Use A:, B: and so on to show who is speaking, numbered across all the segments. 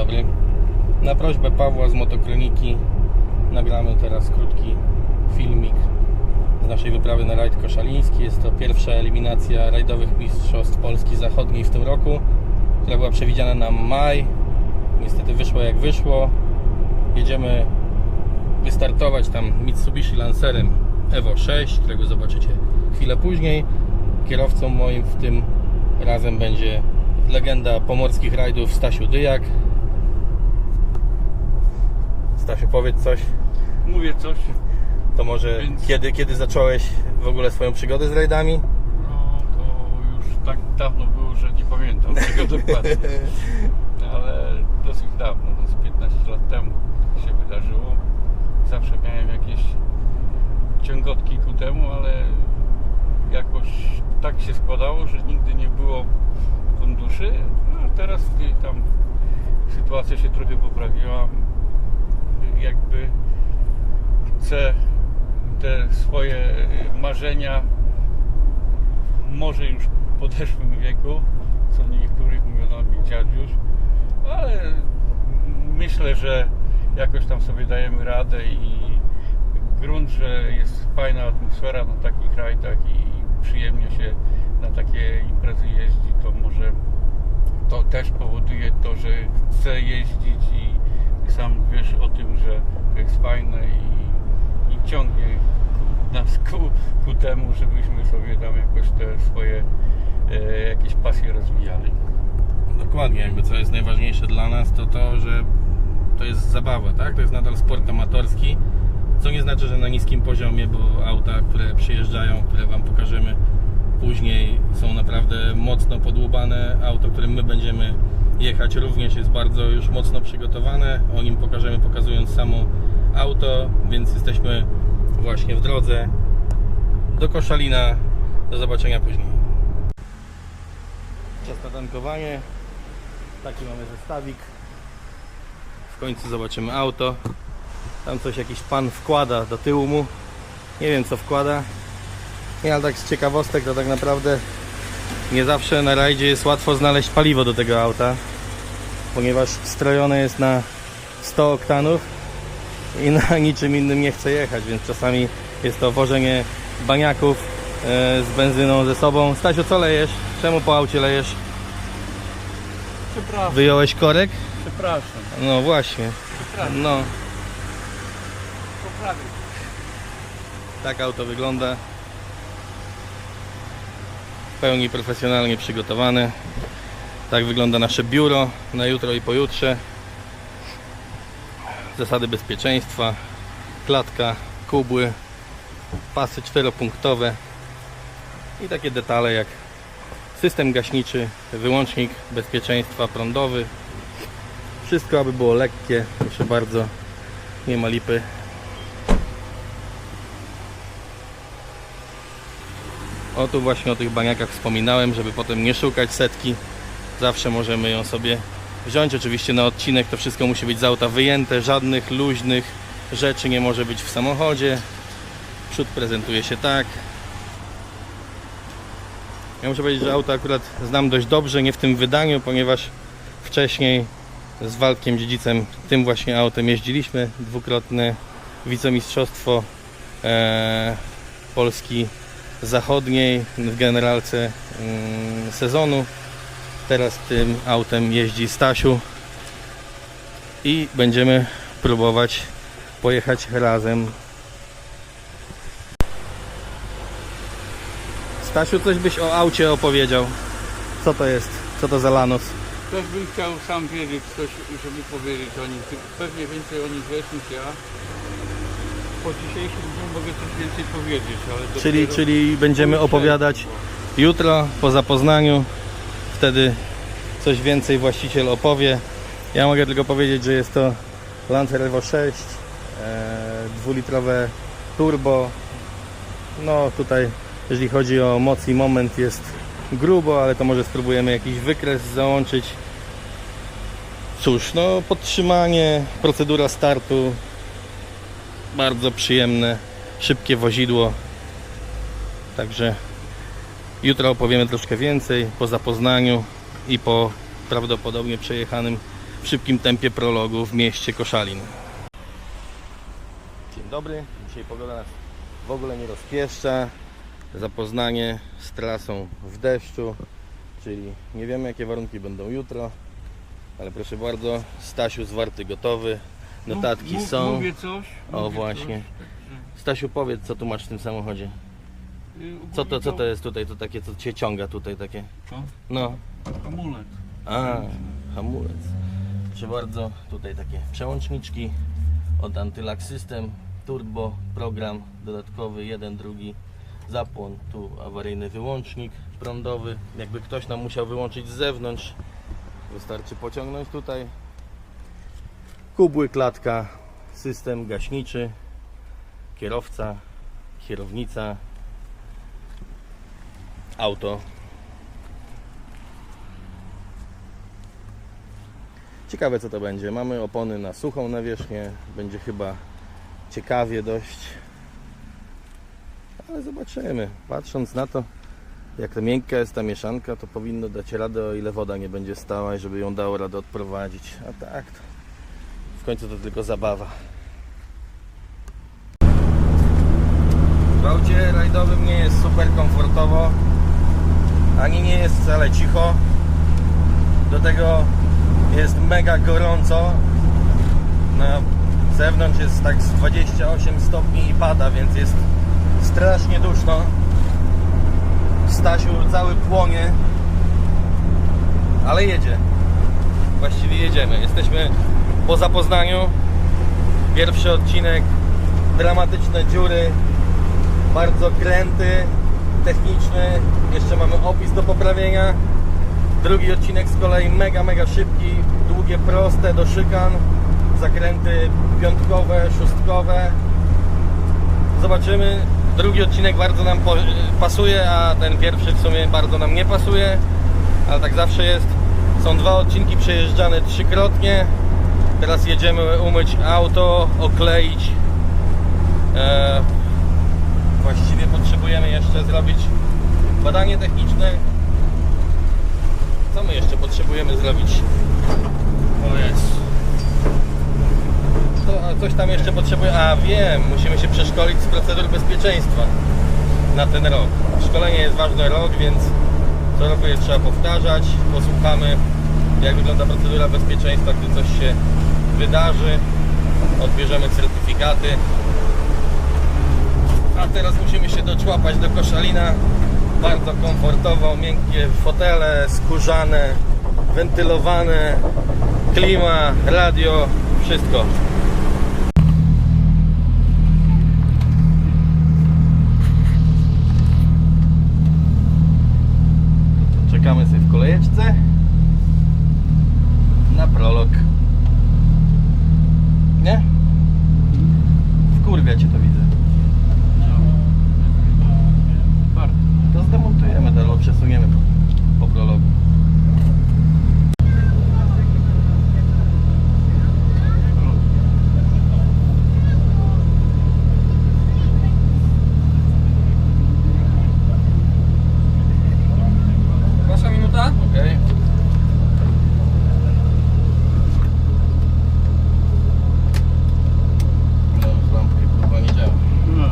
A: dobry. Na prośbę Pawła z Motokroniki nagramy teraz krótki filmik z naszej wyprawy na rajd koszaliński. Jest to pierwsza eliminacja rajdowych mistrzostw Polski Zachodniej w tym roku, która była przewidziana na maj. Niestety wyszło jak wyszło. Jedziemy wystartować tam Mitsubishi Lancerem Evo 6, którego zobaczycie chwilę później. Kierowcą moim w tym razem będzie legenda pomorskich rajdów Stasiu Dyjak. Powiedz coś.
B: Mówię coś,
A: To może
B: Więc-
A: kiedy, kiedy zacząłeś w ogóle swoją przygodę z rajdami?
B: no to już tak dawno było, że nie pamiętam tego dokładnie. Ale dosyć dawno, no z 15 lat temu się wydarzyło. Zawsze miałem jakieś ciągotki ku temu, ale jakoś tak się składało, że nigdy nie było funduszy. No a teraz tam sytuacja się trochę poprawiła, jakby chcę te swoje marzenia może już w podeszłym wieku, co niektórych mówiono mi dziadziuś, ale myślę, że jakoś tam sobie dajemy radę i grunt, że jest fajna atmosfera na takich rajdach i przyjemnie się na takie imprezy jeździ, to może to też powoduje to, że chcę jeździć i sam wiesz o tym, że to jest fajne i, i ciągnie nas ku, ku temu, żebyśmy sobie tam jakoś te swoje e, jakieś pasje rozwijali.
A: Dokładnie, jakby co jest najważniejsze dla nas, to to, że to jest zabawa, tak? To jest nadal sport amatorski, co nie znaczy, że na niskim poziomie, bo auta, które przyjeżdżają, które Wam pokażemy później, są naprawdę mocno podłubane. Auto, którym my będziemy jechać, również jest bardzo już mocno przygotowane. O nim pokażemy, pokazując samo auto, więc jesteśmy właśnie w drodze do Koszalina. Do zobaczenia później. Czas na tankowanie. Taki mamy zestawik. W końcu zobaczymy auto. Tam coś jakiś pan wkłada do tyłu mu. Nie wiem co wkłada. Nie, tak z ciekawostek to tak naprawdę nie zawsze na rajdzie jest łatwo znaleźć paliwo do tego auta. Ponieważ strojone jest na 100 oktanów i na niczym innym nie chce jechać, więc czasami jest to wożenie baniaków e, z benzyną ze sobą. Stasiu, co lejesz? Czemu po aucie lejesz?
B: Przepraszam,
A: Wyjąłeś korek?
B: przepraszam,
A: No właśnie.
B: przepraszam,
A: No,
B: poprawię.
A: tak auto wygląda. W pełni profesjonalnie przygotowane. Tak wygląda nasze biuro na jutro i pojutrze. Zasady bezpieczeństwa, klatka, kubły, pasy czteropunktowe i takie detale jak system gaśniczy, wyłącznik bezpieczeństwa prądowy. Wszystko aby było lekkie, proszę bardzo, nie ma lipy. O tu właśnie o tych baniakach wspominałem, żeby potem nie szukać setki. Zawsze możemy ją sobie wziąć. Oczywiście na odcinek to wszystko musi być z auta wyjęte. Żadnych luźnych rzeczy nie może być w samochodzie. Przód prezentuje się tak. Ja muszę powiedzieć, że auto akurat znam dość dobrze, nie w tym wydaniu, ponieważ wcześniej z Waldkiem Dziedzicem tym właśnie autem jeździliśmy. Dwukrotne wicemistrzostwo e, Polski zachodniej w generalce mm, sezonu. Teraz tym autem jeździ Stasiu i będziemy próbować pojechać razem. Stasiu, coś byś o aucie opowiedział. Co to jest? Co to za Lanos?
B: Też bym chciał sam wiedzieć coś, żeby powiedzieć o nim. Pewnie więcej o nich wiesz niż ja. Po dzisiejszym dniu mogę coś więcej powiedzieć, ale
A: Czyli,
B: dopiero
A: czyli będziemy opowiadać jutro po zapoznaniu. Wtedy coś więcej właściciel opowie. Ja mogę tylko powiedzieć, że jest to Lancer Evo 6, e, dwulitrowe turbo. No tutaj, jeżeli chodzi o moc i moment jest grubo, ale to może spróbujemy jakiś wykres załączyć. Cóż, no podtrzymanie, procedura startu bardzo przyjemne, szybkie wozidło. Także jutro opowiemy troszkę więcej po zapoznaniu i po prawdopodobnie przejechanym w szybkim tempie prologu w mieście Koszalin. Dzień dobry, dzisiaj pogoda nas w ogóle nie rozpieszcza. Zapoznanie z trasą w deszczu, czyli nie wiemy jakie warunki będą jutro, ale proszę bardzo, Stasiu zwarty gotowy, notatki są.
B: Mówię coś.
A: O, właśnie.
B: Coś,
A: Stasiu powiedz co tu masz w tym samochodzie.
B: Y,
A: Co to, co to jest tutaj, to takie co cię ciąga tutaj takie?
B: Co?
A: No,
B: Amulet.
A: a, hamulec. Proszę bardzo, tutaj takie przełączniczki od Antylac System, turbo, program dodatkowy, jeden, drugi zapłon, tu awaryjny wyłącznik prądowy. Jakby ktoś nam musiał wyłączyć z zewnątrz, wystarczy pociągnąć tutaj. Kubły, klatka, system gaśniczy, kierowca, kierownica, auto. Ciekawe co to będzie. Mamy opony na suchą nawierzchnię. Będzie chyba ciekawie dość. Ale zobaczymy. Patrząc na to, jak to miękka jest ta mieszanka, to powinno dać radę, o ile woda nie będzie stała i żeby ją dało radę odprowadzić. A tak, to w końcu to tylko zabawa. W aucie rajdowym nie jest super komfortowo, ani nie jest wcale cicho. Do tego jest mega gorąco. Na zewnątrz jest tak z 28 stopni i pada, więc jest strasznie duszno. Stasiu cały płonie, ale jedzie. Właściwie jedziemy. Jesteśmy po zapoznaniu. Pierwszy odcinek, dramatyczne dziury, bardzo kręty, techniczny. Jeszcze mamy opis do poprawienia. Drugi odcinek z kolei mega, mega szybki, długie, proste do szykan, zakręty piątkowe, szóstkowe. Zobaczymy. Drugi odcinek bardzo nam pasuje, a ten pierwszy w sumie bardzo nam nie pasuje, ale tak zawsze jest. Są dwa odcinki przejeżdżane trzykrotnie. Teraz jedziemy umyć auto, okleić. E, właściwie potrzebujemy jeszcze zrobić badanie techniczne co my jeszcze potrzebujemy zrobić? O jest. To, coś tam jeszcze potrzebuje. A wiem, musimy się przeszkolić z procedur bezpieczeństwa na ten rok. Szkolenie jest ważny rok, więc co roku je trzeba powtarzać. Posłuchamy jak wygląda procedura bezpieczeństwa, gdy coś się wydarzy. Odbierzemy certyfikaty. A teraz musimy się doczłapać do Koszalina. Bardzo komfortowo, miękkie fotele, skórzane, wentylowane, klima, radio, wszystko. Czekamy sobie w kolejeczce na prolog. Nie? Wkurwia cię to widzę.
B: Bardzo.
A: To zdemontujemy, to przesuniemy po, po prologu.
C: Wasza minuta?
A: Okej. No, już lampki kurwa nie działa.
B: No,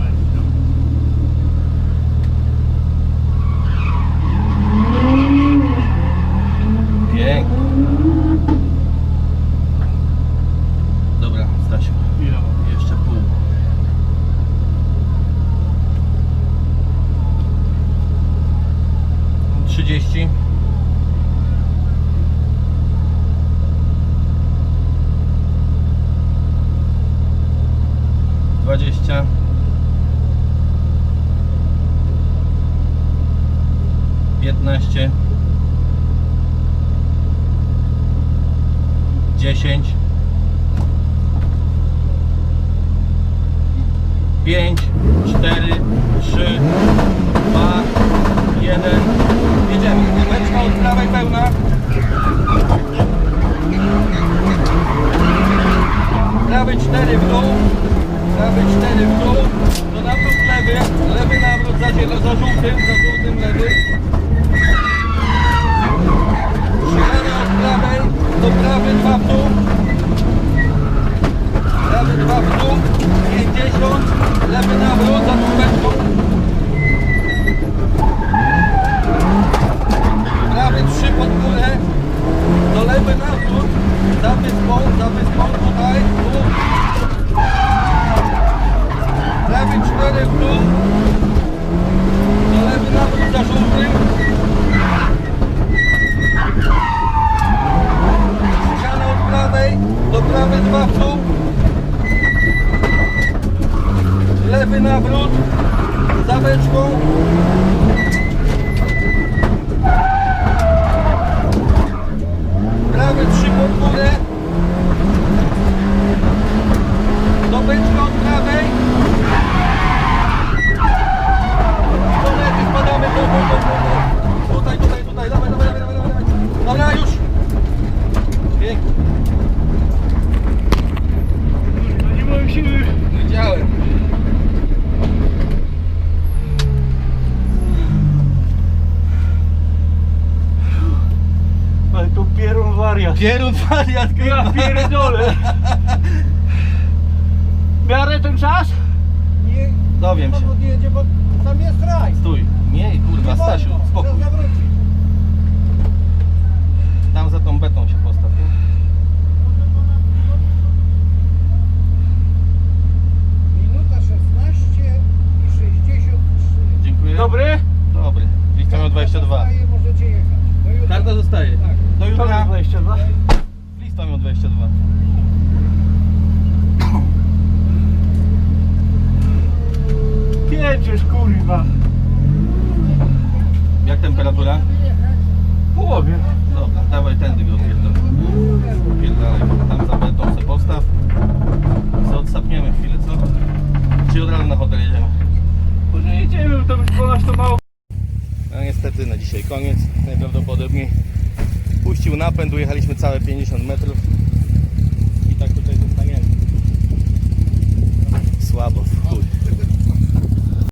A: Pięknie. Dobra, Stasiu,
B: ile mam?
A: jeszcze pół. Trzydzieści. Dwadzieścia. Piętnaście. dziesięć, pięć, cztery, trzy, dwa, jeden. Jedziemy. Leczka od prawej pełna. Prawy cztery w dół. Prawy cztery w dół. Do nawrót lewy. Lewy nawrót za, zielo- za żółtym, za żółtym lewy. Strzelanie od prawej do prawy, dwa w dół.
B: Ale tu pierun wariat.
A: Pierun wariat,
B: Ja pierdolę. Miarę ten czas?
C: Nie,
A: Dowiem się.
C: samochód nie jedzie, bo tam jest raj.
A: Stój. Nie, kurwa,
C: Nie
A: Stasiu,
C: wolno,
A: spokój.
C: trzeba zawrócić.
A: Tam za tą betą się postaw. nie?
C: Minuta 16 i 63.
A: Dziękuję.
B: Dobry?
A: Dobry. Lista miał 22.
C: Zostaje, możecie jechać. Do jutra.
A: Karta zostaje.
C: Tak.
A: Do jutra.
B: 22.
A: Lista miał 22.
B: Jedziesz kurwa.
A: Jak temperatura?
B: W połowie.
A: Dobra, dawaj tędy go pierdol. Pierdalaj, tam za betą se postaw. Co odsapniemy chwilę, co? Czy od razu na hotel jedziemy?
B: Może to mało.
A: No niestety na dzisiaj koniec. Najprawdopodobniej puścił napęd, ujechaliśmy całe 50 metrów.